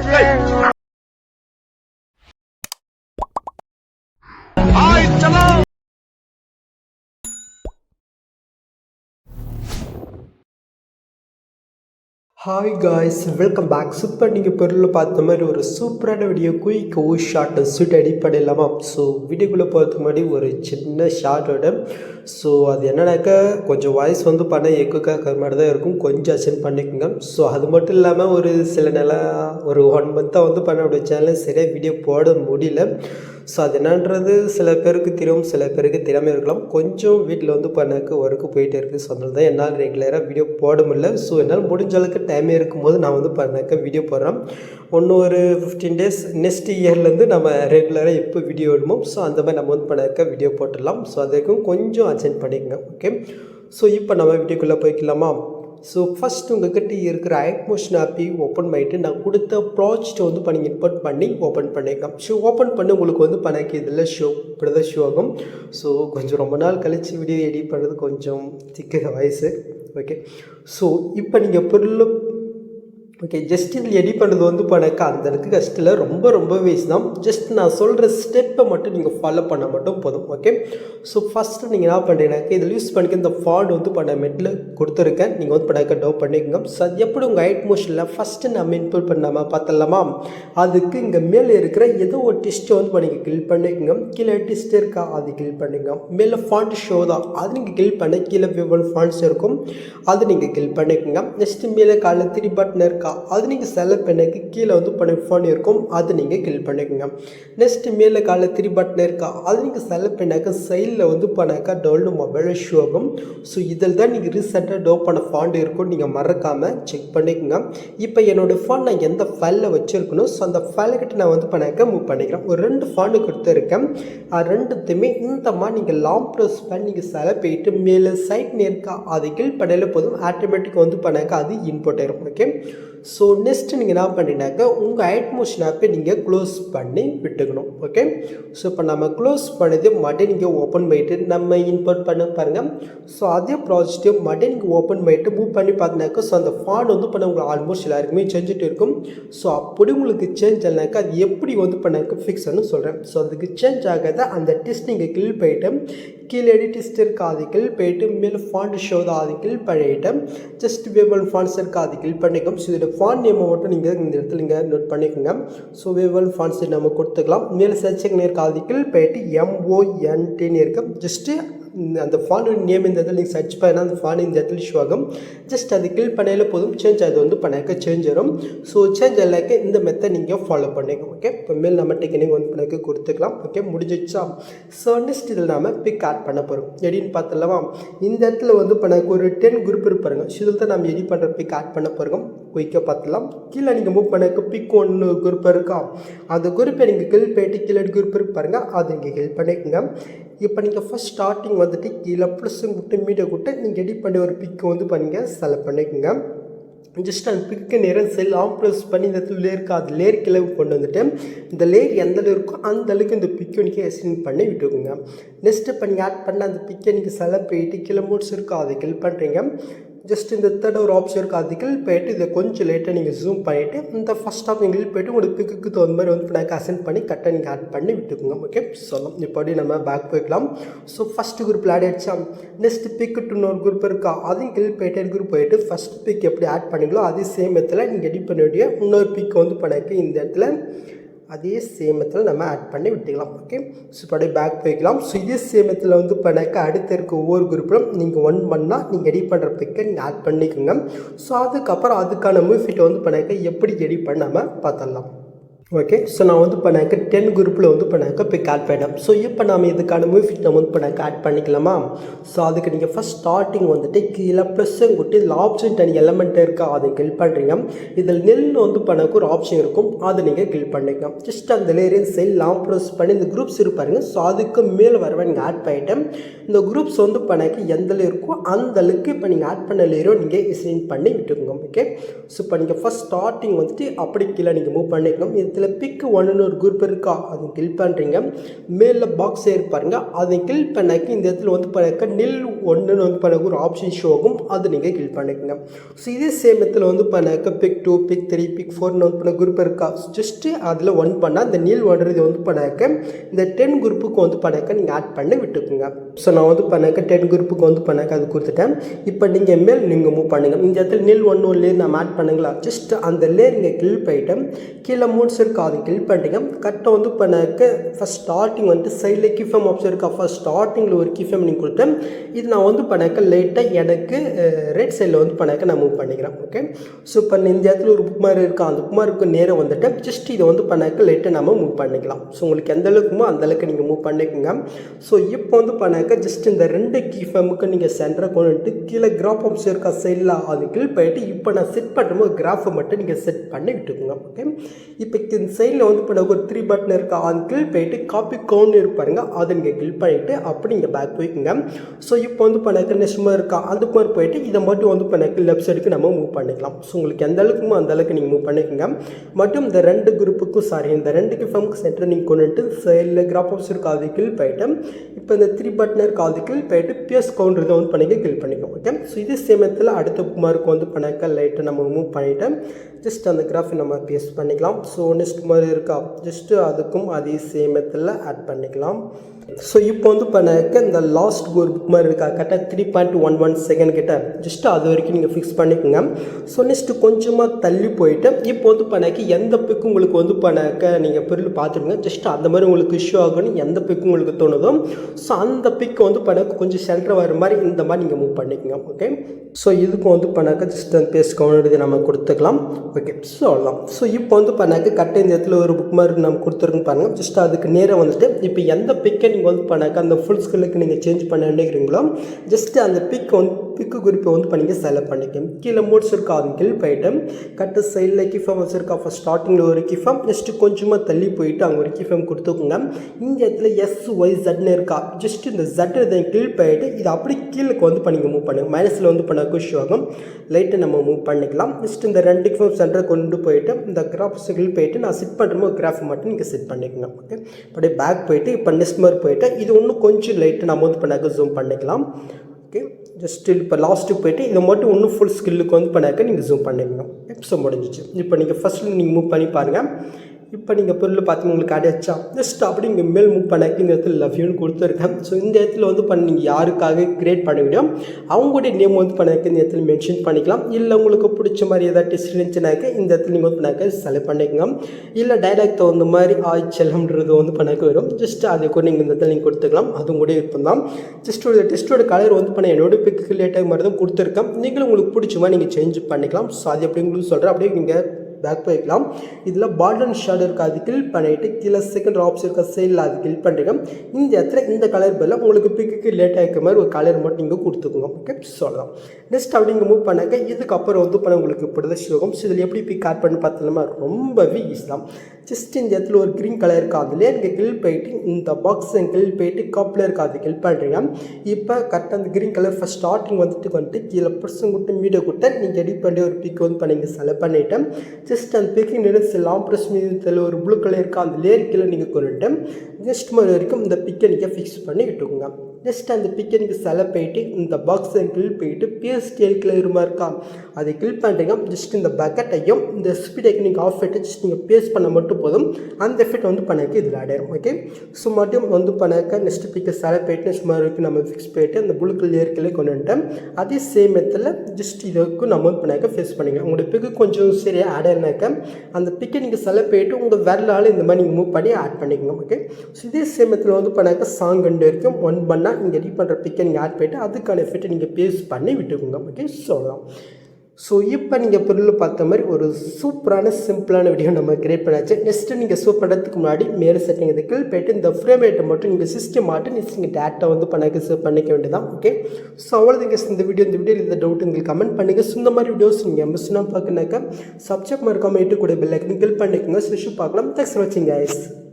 Hey! Hi guys welcome back super நீங்கள் பொருளில் பார்த்த மாதிரி ஒரு சூப்பரான வீடியோ oh, குயிக் ஓ ஷார்ட் ஸ்வீட் அடிப்படை இல்லாமல் ஸோ வீடியோக்குள்ளே போகிறதுக்கு முன்னாடி ஒரு சின்ன ஷார்ட்டோட ஸோ அது என்னன்னாக்கா கொஞ்சம் வாய்ஸ் வந்து பண்ண எக்குக்காக மாதிரி தான் இருக்கும். கொஞ்சம் அசென்ட் பண்ணிக்கோங்க. ஸோ அது மட்டும் இல்லாமல் ஒரு சில நாளா ஒரு ஒன் மந்த்தாக வந்து பண்ண அப்படியே சேனல் சரியாக வீடியோ போட முடியல. ஸோ அது என்னன்றது சில பேருக்கு தெரியும் சில பேருக்கு தெரியாமல் இருக்கலாம். கொஞ்சம் வீட்டில் வந்து பண்ணக்கு ஒர்க்கு போயிட்டே இருக்குது. ஸோ அதனால தான் என்னால் ரெகுலராக வீடியோ போட முடியல. ஸோ என்னால் முடிஞ்ச அளவுக்கு டைமே இருக்கும்போது நான் வந்து பண்ணக்க வீடியோ போடுறேன். ஒன்று ஒரு ஃபிஃப்டீன் டேஸ் நெக்ஸ்ட் இயர்லேருந்து நம்ம ரெகுலராக எப்போ வீடியோ விடுமோ ஸோ அந்த மாதிரி நம்ம வந்து பண்ணாக்க வீடியோ போட்டுடலாம். ஸோ அதுக்கும் கொஞ்சம் அச்சென்ட் பண்ணிக்கங்க. ஓகே ஸோ இப்போ நம்ம வீடியோக்குள்ளே போய்க்கலாமா? ஸோ ஃபஸ்ட் உங்ககிட்ட இருக்கிற ஐக்மோஷன் ஆப்பி ஓப்பன் பண்ணிட்டு நான் கொடுத்த ப்ராஜெக்ட்டை வந்து பண்ணி இன்புட் பண்ணி ஓப்பன் பண்ணிக்கலாம் ஸோ ஓப்பன் பண்ணி உங்களுக்கு வந்து பண்ணக்கு இதில் ஷோ இப்படி தான் ஷோ ஆகும். ஸோ கொஞ்சம் ரொம்ப நாள் கழித்து வீடியோ எடிட் பண்ணுறது கொஞ்சம் திக்கிற வயசு. ஓகே ஸோ இப்போ நீங்கள் பொருள் ஓகே ஜஸ்ட் இதில் எடிட் பண்ணுறது வந்து பண்ணக்க அந்த அளவுக்கு கஷ்டம் இல்லை. ரொம்ப ரொம்ப வேஸ் தான். ஜஸ்ட் நான் சொல்கிற ஸ்டெப்பை மட்டும் நீங்கள் ஃபாலோ பண்ண மட்டும் போதும். ஓகே ஸோ ஃபஸ்ட்டு நீங்கள் என்ன பண்ணுறீங்கனாக்க இதில் யூஸ் பண்ணிக்க இந்த ஃபாண்ட் வந்து பண்ண மெட்டில் கொடுத்துருக்கேன். நீங்கள் வந்து பண்ணாக்க டவு பண்ணிக்கோங்க. ஸோ அது எப்படி உங்கள் ஹைட் மோஷனில் ஃபஸ்ட்டு நம்ம இன்புட் பண்ணாமல் பார்த்தலாமா அதுக்கு இங்கே மேலே இருக்கிற ஏதோ ஒரு டிஸ்ட்டை வந்து பண்ணிங்க கில் பண்ணிக்கோங்க. கீழே டிஸ்ட் இருக்கா? அது கில் பண்ணிக்கோங்க. மேலே ஃபாண்ட் ஷோ தான். அது நீங்கள் கில் பண்ண கீழே விவன் ஃபாண்ட்ஸ் இருக்கும். அது நீங்கள் கில் பண்ணிக்கோங்க. நெக்ஸ்ட்டு மேலே காலைல த்ரீ பட்டன் இருக்கா? அது நீங்கள் செலக்ட் பண்ணக்கு கீழே வந்து பண்ண ஃபோன் இருக்கும். அது நீங்கள் கில் பண்ணிக்கோங்க. நெக்ஸ்ட்டு மேலே காலைல த்ரீ பட்டன் இருக்கா? அது நீங்கள் செலக்ட் பண்ணாக்க சைடில் வந்து பண்ணாக்கா டவுன்லோட் மொபைல் ஷோ ஆகும். ஸோ இதில் தான் நீங்கள் ரீசெண்டாக டோ பண்ண ஃபாண்ட் இருக்கும் நீங்கள் மறக்காமல் செக் பண்ணிக்கோங்க. இப்போ என்னோடய ஃபோன் நான் எந்த ஃபைலில் வச்சுருக்கணும் ஸோ அந்த ஃபைலுக்கிட்ட நான் வந்து பண்ணாக்க மூவ் பண்ணிக்கிறேன். ஒரு ரெண்டு ஃபாண்டு கொடுத்துருக்கேன். அது ரெண்டுத்தையுமே இந்த மாதிரி நீங்கள் லாங் ப்ரெஸ் பண்ணி நீங்கள் செலக்ட் போயிட்டு மேலே சைட் நேர்க்கா அதை கில் பண்ணல போதும். ஆட்டோமேட்டிக் வந்து பண்ணாக்க அது இன்போர்ட் ஆயிரும். ஓகே ஸோ நெக்ஸ்ட்டு நீங்கள் என்ன பண்ணினாக்க உங்கள் ஐட்மோஷன் ஆப்பை நீங்கள் க்ளோஸ் பண்ணி விட்டுக்கணும் ஓகே ஸோ இப்போ நம்ம க்ளோஸ் பண்ணது மறுபடியும் நீங்கள் ஓப்பன் பண்ணிட்டு நம்ம இன்புட் பண்ண பாருங்கள் ஸோ அதே ப்ராஜெக்ட்டு மறுபடியும் நீங்கள் ஓப்பன் பண்ணிட்டு மூவ் பண்ணி பார்த்தீங்கன்னாக்கா ஸோ அந்த ஃபான் வந்து பண்ண உங்களுக்கு ஆல்மோஸ்ட் எல்லாருக்குமே செஞ்சுட்டு இருக்கும். ஸோ அப்படி உங்களுக்கு சேஞ்ச் ஆனாக்கா அது எப்படி வந்து பண்ணாக்க ஃபிக்ஸ்னு சொல்கிறேன் ஸோ அதுக்கு சேஞ்ச் ஆகாத அந்த டெஸ்ட் நீங்கள் கிளில் பண்ணிட்டு கீழே எடிட்டிஸ்ட் இருக்கா போயிட்டு கிளிக் மேலே ஃபாண்ட் ஷோ தான் அதுக்கில் கிளிக் ஜஸ்ட் வேவல் ஃபாண்ட்ஸ் இருக்க அது கிளிக் ஸோ இதோட ஃபாண்ட் நேமை மட்டும் நீங்கள் இந்த இடத்துல நீங்கள் நோட் பண்ணிக்கோங்க. ஸோ வேவல் ஃபாண்ட்ஸ் நம்ம கொடுத்துக்கலாம். மேலே சர்ச்சிங் இருக்க அதுக்கில் போயிட்டு எம்ஓஎன்டின்னு இருக்கு. ஜஸ்ட்டு அந்த ஃபாண்ட் நேம் இந்த இடத்துல நீங்கள் சர்ச் பண்ணால் அந்த ஃபாண்ட் இந்த இடத்துல ஷோ ஆகும். ஜஸ்ட் அது கிளிக் பண்ணையில் போதும். சேஞ்ச் அது வந்து பண்ணாக்க சேஞ்ச் வரும். ஸோ சேஞ்ச் ஆகலாக்க இந்த மெத்தட் நீங்கள் ஃபாலோ பண்ணிங்க ஓகே இப்போ மேல் நம்ம டெக்னிக் வந்து பண்ணாக்க கொடுத்துக்கலாம் ஓகே முடிஞ்சிச்சா ஸோ நெக்ஸ்ட் இதில் நாம் பிக் ஆட் பண்ண போகிறோம் எடின்னு பார்த்தலாமா இந்த இடத்துல வந்து பண்ணாக்க ஒரு டென் குரூப் இருப்பாருங்க ஸோ இதில் தான் நம்ம எடி பண்ணுற பிக் ஆட் பண்ண போகிறோம் குயிக்காக பார்த்துலாம் கீழே நீங்கள் மூவ் பண்ணாக்க பிக் ஒன்று குரூப் இருக்கா? அந்த குரூப்பை நீங்கள் கில் போயிட்டு கீழே குரூப் இருக்கு பாருங்கள் அதை நீங்கள் ஹெல்ப் பண்ணிக்கோங்க. இப்போ நீங்கள் ஃபஸ்ட் ஸ்டார்டிங் வந்துட்டு கீழே ப்ளஸ்ஸும் விட்டு மீடியா கூட்டு நீங்கள் எடிட் பண்ணி ஒரு பிக்கை வந்து பண்ணிங்க செலக்ட் பண்ணிக்கோங்க. ஜஸ்ட் அந்த பிக்கு நேரம் செல் ஆம் ப்ரெஸ் பண்ணி இந்த இடத்துல லேருக்கு அது லேர் கிளவு கொண்டு வந்துட்டு இந்த லேர் எந்த அளவு இருக்கோ அந்த அளவுக்கு இந்த பிக்கை நீங்கள் எக்ஸ்டெண்ட் பண்ணி விட்டுருக்குங்க நெக்ஸ்ட்டு இப்போ நீங்கள் ஆட் பண்ண அந்த பிக்கை நீங்கள் செலக்ட் போயிட்டு கிலோ மோட்ஸ் இருக்கோ. அதை கில் பண்ணுறீங்க ஜஸ்ட் இந்த தேர்ட் ஒரு ஆப்ஷன் இருக்க அது கில் போயிட்டு இதை கொஞ்சம் லேட்டாக நீங்கள் ஜூம் பண்ணிவிட்டு இந்த ஃபஸ்ட் ஆஃப் இங்கிலீஷ் போயிட்டு உங்களுக்கு பிக்குக்கு தகுந்த மாதிரி வந்து நான் அசென்ட் பண்ணி கரெக்டாக நீங்கள் ஆட் பண்ணி விட்டுக்கோங்க. ஓகே சொல்லலாம் இப்படி நம்ம பேக் போய்க்கலாம் ஸோ ஃபஸ்ட்டு குரூப்பில் ஆட் ஆகிடுச்சா நெக்ஸ்ட் பிக்கு இன்னொரு குரூப் இருக்கா? அதையும் கில் போயிட்டு குரூப் போயிட்டு ஃபஸ்ட் பிக் எப்படி ஆட் பண்ணிங்களோ அதே சேம் இடத்துல நீங்கள் எடிட் பண்ண வேண்டிய இன்னொரு பிக் வந்து பண்ணக்கு இந்த இடத்துல அதே சேமத்தில் நம்ம ஆட் பண்ணி விட்டுக்கலாம். ஓகே ஸோ அப்படியே பேக் போய்க்கலாம். ஸோ இதே சேமத்தில் வந்து பண்ணாக்க அடுத்த இருக்க ஒவ்வொரு குரூப்பிலும் நீங்கள் ஒன் பண்ணால் நீங்கள் எடிட் பண்ணுற பிக்கை நீங்கள் ஆட் பண்ணிக்கோங்க. ஸோ அதுக்கப்புறம் அதுக்கான மூவிஃபிட்டை வந்து பண்ணாக்க எப்படி எடிட் பண்ணாமல் பார்த்துடலாம். ஓகே ஸோ நான் வந்து பண்ணாக்க டென் குரூப்பில் வந்து பண்ணாக்க போய் ஆட் பண்ணிட்டேன் ஸோ இப்போ நம்ம இதுக்கான மூவிஃபிட் நம்ம வந்து பண்ணாக்க ஆட் பண்ணிக்கலாமா? ஸோ அதுக்கு நீங்கள் ஃபஸ்ட் ஸ்டார்டிங் வந்துட்டு கீழே ப்ளஸ்ஸும் கொட்டி இதில் ஆப்ஷன் டென் எலமெண்ட் இருக்கா அதை கில் பண்ணுறீங்க இதில் நெல் வந்து பண்ணாக்க ஒரு ஆப்ஷன் இருக்கும் அதை நீங்கள் கில் பண்ணிக்கலாம். ஜஸ்ட் அந்த லேரியன் செல் லாம் ப்ரெஸ் பண்ணி இந்த குரூப்ஸ் இருப்பாருங்க ஸோ அதுக்கு மேலே வரவே நீங்கள் ஆட் பண்ணிட்டேன். இந்த குரூப்ஸ் வந்து பண்ணாக்க எந்த இருக்கோ அந்த அளவுக்கு இப்போ நீங்கள் ஆட் பண்ண லேரோ நீங்கள் இசைன் பண்ணி விட்டுக்கோங்க. ஓகே ஸோ இப்போ நீங்கள் ஃபஸ்ட் ஸ்டார்டிங் வந்துட்டு அப்படி கீழே நீங்கள் மூவ் பண்ணிக்கணும். இது இடத்துல பிக் ஒன்றுன்னு ஒரு குரூப் இருக்கா? அதை கில் பண்ணுறீங்க மேலே பாக்ஸ் இருப்பாருங்க அதை கில் பண்ணாக்கி இந்த இடத்துல வந்து பண்ணாக்க நில் ஒன்றுன்னு வந்து பண்ணாக்க ஒரு ஆப்ஷன் ஷோ ஆகும் அது நீங்கள் கில் பண்ணிக்கோங்க. ஸோ இதே சேம் இடத்துல வந்து பண்ணாக்க pick two pick three pick ஃபோர்னு வந்து பண்ண குரூப் இருக்கா? ஜஸ்ட்டு அதில் ஒன் பண்ணால் இந்த நீல் ஒன்றது வந்து பண்ணாக்க இந்த டென் குரூப்புக்கு வந்து பண்ணாக்க நீங்கள் ஆட் பண்ணி விட்டுக்குங்க. ஸோ நான் வந்து பண்ணாக்க டென் குரூப்புக்கு வந்து பண்ணாக்க அது கொடுத்துட்டேன். இப்போ நீங்கள் மேல் நீங்கள் மூவ் பண்ணுங்கள் இந்த இடத்துல நீல் ஒன்று லேர் நம்ம ஆட் பண்ணுங்களா? ஜஸ்ட் அந்த லேர் நீங்கள் கில் போயிட்டு கீழே மூணு இருக்கா அதை கில் பண்ணிட்டீங்க கரெக்டாக வந்து பண்ணாக்க ஃபஸ்ட் ஸ்டார்டிங் வந்து சைடில் கிஃபம் ஆப்ஷன் இருக்கா? ஃபஸ்ட் ஸ்டார்டிங்கில் ஒரு கிஃபம் நீங்கள் கொடுத்தேன். இது நான் வந்து பண்ணாக்க லைட்டாக எனக்கு ரைட் சைடில் வந்து பண்ணாக்க நான் மூவ் பண்ணிக்கிறேன். ஓகே ஸோ இப்போ இந்த இடத்துல ஒரு புக் மாதிரி இருக்கா? அந்த புக் மார்க்கு நேரம் வந்துட்டு ஜஸ்ட் இதை வந்து பண்ணாக்க லைட்டாக நம்ம மூவ் பண்ணிக்கலாம். ஸோ உங்களுக்கு எந்த அளவுக்குமோ அந்த அளவுக்கு நீங்கள் மூவ் பண்ணிக்கோங்க. ஸோ இப்போ வந்து பண்ணாக்க ஜஸ்ட் இந்த ரெண்டு கீஃபமுக்கு நீங்கள் சென்டரை கொண்டு வந்துட்டு கீழே கிராஃப் ஆப்ஷன் இருக்கா? சைடில் அது கில் போயிட்டு இப்போ நான் செட் பண்ணும்போது கிராஃபை மட்டும் நீங்கள் செட் பண்ணி விட்டுக்கோங்க. ஓகே இப்போ இந்த சைடில் வந்து பண்ண ஒரு த்ரீ பட்டன் இருக்கா அது கில் போயிட்டு காப்பி கவுண்ட் இருப்பாருங்க அதை நீங்கள் கில் பண்ணிவிட்டு அப்படி நீங்கள் பேக் போய்க்குங்க. ஸோ இப்போ வந்து பண்ணாக்க நெக்ஸ்ட் இருக்கா? அதுக்கு மாதிரி போயிட்டு இதை மட்டும் வந்து பண்ணாக்க லெஃப்ட் சைடுக்கு நம்ம மூவ் பண்ணிக்கலாம். ஸோ உங்களுக்கு எந்த அளவுக்குமோ அந்த அளவுக்கு நீங்கள் மூவ் பண்ணிக்கோங்க. மற்றும் இந்த ரெண்டு குரூப்புக்கும் சாரி இந்த ரெண்டு கிஃபமுக்கு சென்டர் நீங்கள் கொண்டு சைடில் கிராப் ஆப்ஸ் இருக்கா அது கில் போயிட்டு இப்போ இந்த த்ரீ பட்டன் இருக்கா அது கில் போயிட்டு பிஎஸ் கவுண்டர் வந்து பண்ணிக்க கில் பண்ணிக்கோ ஓகே ஸோ இதே சமயத்தில் அடுத்த குமாருக்கு வந்து பண்ணாக்க லைட்டை நம்ம மூவ் பண்ணிவிட்டு ஜஸ்ட் அந்த கிராஃபை நம்ம பிஎஸ் பண்ணிக்கலாம். ஸோ டெஸ்ட் மாதிரி இருக்கா? ஜஸ்ட்டு அதுக்கும் அதே சேமத்தில் ஆட் பண்ணிக்கலாம். ஸோ இப்போ வந்து பண்ணாக்க இந்த லாஸ்ட் ஒரு புக் மாதிரி இருக்கா? கரெக்டாக three point one one second கிட்ட. ஜஸ்ட் அது வரைக்கும் நீங்கள் ஃபிக்ஸ் பண்ணிக்கோங்க. ஸோ நெக்ஸ்ட்டு கொஞ்சமாக தள்ளி போயிட்டு இப்போ வந்து பண்ணாக்க எந்த பிக்கு உங்களுக்கு வந்து பண்ணாக்க நீங்கள் பொருள் பார்த்துருங்க ஜஸ்ட் அந்த மாதிரி உங்களுக்கு இஷ்யூ ஆகணும் எந்த பிக்கு உங்களுக்கு தோணுதோ ஸோ அந்த பிக்கு வந்து பண்ணாக்க கொஞ்சம் சென்டர் வர மாதிரி இந்த மாதிரி நீங்கள் மூவ் பண்ணிக்கோங்க ஓகே ஸோ இதுக்கும் வந்து பண்ணாக்க ஜஸ்ட் அந்த பேஸ் கவுண்ட் நம்ம கொடுத்துக்கலாம் ஓகே ஸோ அவ்வளோதான் ஸோ இப்போ வந்து பண்ணாக்க கரெக்டாக இந்த இடத்துல ஒரு புக் மாதிரி நம்ம கொடுத்துருக்கோம் பாருங்கள் ஜஸ்ட் அதுக்கு நேராக வந்துட்டு இப்போ எந்த பிக்கை நீங்கள் ஒர்க் பண்ணாக்க அந்த ஃபுல் ஸ்கில்லுக்கு நீங்கள் சேஞ்ச் பண்ண நினைக்கிறீங்களோ ஜஸ்ட் அந்த பிக் வந்து பிக்கு குறிப்பை வந்து பண்ணிங்க செலக்ட் பண்ணிக்கணும் கீழே மோட்ஸ் இருக்கா அது கீழ் போயிட்டு கட்டு சைடில் கிஃபம் வச்சுருக்கா ஃபஸ்ட் ஸ்டார்டிங்கில் ஒரு கிஃபம் நெக்ஸ்ட்டு கொஞ்சமாக தள்ளி போயிட்டு அங்கே ஒரு கிஃபம் கொடுத்துக்கோங்க. இந்த இடத்துல எஸ் ஒய் ஜட்னு இருக்கா? ஜஸ்ட் இந்த ஜட் இதை கீழ் போயிட்டு இது அப்படி கீழே வந்து பண்ணிங்க மூவ் பண்ணுங்க. மைனஸில் வந்து பண்ண குஷ் ஆகும். லைட்டை நம்ம மூவ் பண்ணிக்கலாம். நெக்ஸ்ட் இந்த ரெண்டு கிஃபம் சென்டரை கொண்டு போயிட்டு இந்த கிராஃப்ஸ் கீழ் போயிட்டு நான் செட் பண்ணுறோமோ கிராஃப் மட்டும் நீங்கள் செட் பண்ணிக்கோங்க. ஓகே அப்படியே பேக் போயிட்டு இப்போ நெக்ஸ்ட் மாதிரி போயிட்டு இது இன்னும் கொஞ்சம் லைட்டு நம்ம வந்து பண்ணாக்க ஜூம் பண்ணிக்கலாம். ஓகே ஜஸ்ட் இப்போ லாஸ்ட்டுக்கு போயிட்டு இதை மட்டும் இன்னும் ஃபுல் ஸ்கில்லுக்கு வந்து பண்ணாக்க நீங்கள் ஜூம் பண்ணிக்கணும் எப்ஸோ முடிஞ்சிச்சு. இப்போ நீங்கள் ஃபஸ்ட்டு நீங்கள் மூவ் பண்ணி பாருங்கள் இப்போ நீங்கள் பொருள் பார்த்து உங்களுக்கு அடைச்சா ஜஸ்ட் அப்படி இங்கே மேல் மூவ் பண்ணாக்க இந்த இடத்துல லவ் யூன்னு கொடுத்துருக்கேன். ஸோ இந்த இடத்துல வந்து பண்ண நீங்கள் யாருக்காக கிரியேட் பண்ண முடியும் அவங்களுடைய நேம் வந்து பண்ணாக்க இந்த இடத்துல மென்ஷன் பண்ணிக்கலாம். இல்லை உங்களுக்கு பிடிச்ச மாதிரி ஏதாவது டெஸ்ட் இருந்துச்சுனாக்க இந்த இடத்துல நீங்கள் வந்து பண்ணாக்க செலக்ட் பண்ணிக்கோங்க. இல்லை டைலாக் தகுந்த மாதிரி ஆய் செல்லம்ன்றது வந்து பண்ணாக்க வரும். ஜஸ்ட் அதை கூட நீங்கள் இந்த இடத்துல நீங்கள் கொடுத்துக்கலாம். அதுவும் கூட விருப்பம் தான் ஜஸ்ட் ஒரு டெஸ்ட்டோட கலர் வந்து பண்ண என்னோட பிக்கு லேட்டாக மாதிரி தான் கொடுத்துருக்கேன். நீங்களும் உங்களுக்கு பிடிச்ச மாதிரி நீங்கள் சேஞ்ச் பண்ணிக்கலாம். ஸோ அது எப்படி உங்களுக்கு சொல்கிறேன் அப்படியே நீங்கள் பேக் போய்க்கலாம் இதில் பால்டன் ஷேட் இருக்குது அது கிளிக் பண்ணிவிட்டு கீழே செகண்ட் ஆப்ஷன் இருக்க சைடில் அது கிளிக் பண்ணுறீங்க இந்த இடத்துல இந்த கலர் பதில் உங்களுக்கு பிக்குக்கு லேட் ஆகிக்க மாதிரி ஒரு கலர் மட்டும் நீங்கள் கொடுத்துக்கோங்க. ஓகே சொல்லலாம். நெக்ஸ்ட் அப்படி நீங்கள் மூவ் பண்ணாக்க இதுக்கப்புறம் வந்து பண்ண உங்களுக்கு இப்படி தான் ஷோகம் ஸோ இதில் எப்படி பிக் ஆட் பண்ணி பார்த்தோம்னா ரொம்பவே ஈஸி தான். ஜஸ்ட் இந்த இடத்துல ஒரு க்ரீன் கலர் இருக்கா அதுலேயே நீங்கள் கில் போயிட்டு இந்த பாக்ஸ் கில் போயிட்டு கப்பில் இருக்கா அது கில் பண்ணுறீங்க இப்போ கரெக்டாக அந்த க்ரீன் கலர் ஃபஸ்ட் ஸ்டார்டிங் வந்துட்டு வந்துட்டு கீழே பர்சன் கொடுத்து வீடியோ கொடுத்து நீங்கள் எடிட் பண்ணி ஒரு பிக் வந்து பண்ணிங்க செலக்ட் பண்ணிவிட்டு ஜஸ்ட் அந்த பிக்கிங் நிறத்தில் லாங் ப்ரெஸ் மீதத்தில் ஒரு ப்ளூ கலர் இருக்கா அந்த லேயர் கீழே நீங்கள் கொண்டுட்டு ஜஸ்ட் மாதிரி வரைக்கும் இந்த பிக்கை நீங்கள் ஃபிக்ஸ் பண்ணி விட்டுக்கோங்க. ஜஸ்ட் அந்த பிக்கை நீங்கள் செல போயிட்டு இந்த பாக்ஸை கில் போயிட்டு பிஎஸ்டிஎல் கிளியருமா இருக்கா அதை கில் பண்ணுறீங்க ஜஸ்ட் இந்த பக்கெட்டையும் இந்த ஸ்பீடைக்கு நீங்கள் ஆஃப் ஆகிட்டு ஜஸ்ட் நீங்கள் பேஸ்ட் பண்ண மட்டும் போதும். அந்த எஃபெக்ட் வந்து பண்ணக்கு இதில் ஆடிடும் ஓகே ஸோ மட்டும் வந்து பண்ணாக்க நெக்ஸ்ட் பிக்கை செல போயிட்டு நெக்ஸ்ட் மாதிரி வரைக்கும் நம்ம ஃபிக்ஸ் போயிட்டு அந்த ப்ளூ கலர் கீழே கொண்டு வந்துட்டேன் அதே சேம் மெத்தில் ஜஸ்ட் இதுக்கும் நம்ம வந்து பண்ணாக்க ஃபேஸ் பண்ணிக்கலாம். உங்களோட பிக்கு கொஞ்சம் சரியாக ஆட் ஆனாக்க அந்த பிக்கை நீங்கள் செலக்ட் போயிட்டு உங்கள் விரலால் இந்த மாதிரி நீங்கள் மூவ் பண்ணி ஆட் பண்ணிக்கோங்க ஓகே ஸோ இதே சேமத்தில் வந்து பண்ணாக்க சாங் ரெண்டு வரைக்கும் ஒன் பண்ணால் நீங்கள் ரீட் பண்ணுற பிக்கை நீங்கள் ஆட் பண்ணிவிட்டு அதுக்கான எஃபெக்ட்டை நீங்கள் பேஸ் பண்ணி விட்டுக்கோங்க ஓகே சொல்லலாம். ஸோ இப்போ நீங்கள் பொருள் பார்த்த மாதிரி ஒரு சூப்பரான சிம்பிளான வீடியோ நம்ம கிரியேட் பண்ணாச்சு. நெக்ஸ்ட்டு நீங்கள் சூப் பண்ணுறதுக்கு முன்னாடி மேலே செட்டிங் இதுக்கு போய்ட்டு போயிட்டு இந்த ஃப்ரேம் ரேட்டை மட்டும் நீங்கள் சிஸ்டம் மாட்டு நெக்ஸ்ட் நீங்கள் டேட்டா வந்து பண்ணாக்க சேவ் பண்ணிக்க வேண்டியதான் ஓகே ஸோ அவ்வளோதான் இந்த வீடியோ இந்த வீடியோ இந்த டவுட் உங்களுக்கு கமெண்ட் பண்ணுங்கள் ஸோ இந்த மாதிரி வீடியோஸ் நீங்கள் மிஸ்னா பார்க்கணாக்கா சப்ஜெக்ட் மறக்காமல் இட்டு கூட பெல் ஐக்கன் கிளிக் பண்ணிக்கோங்க. ஸோ பார்க்கலாம். தேங்க்ஸ் ஃபார் வாட்சிங் கைஸ்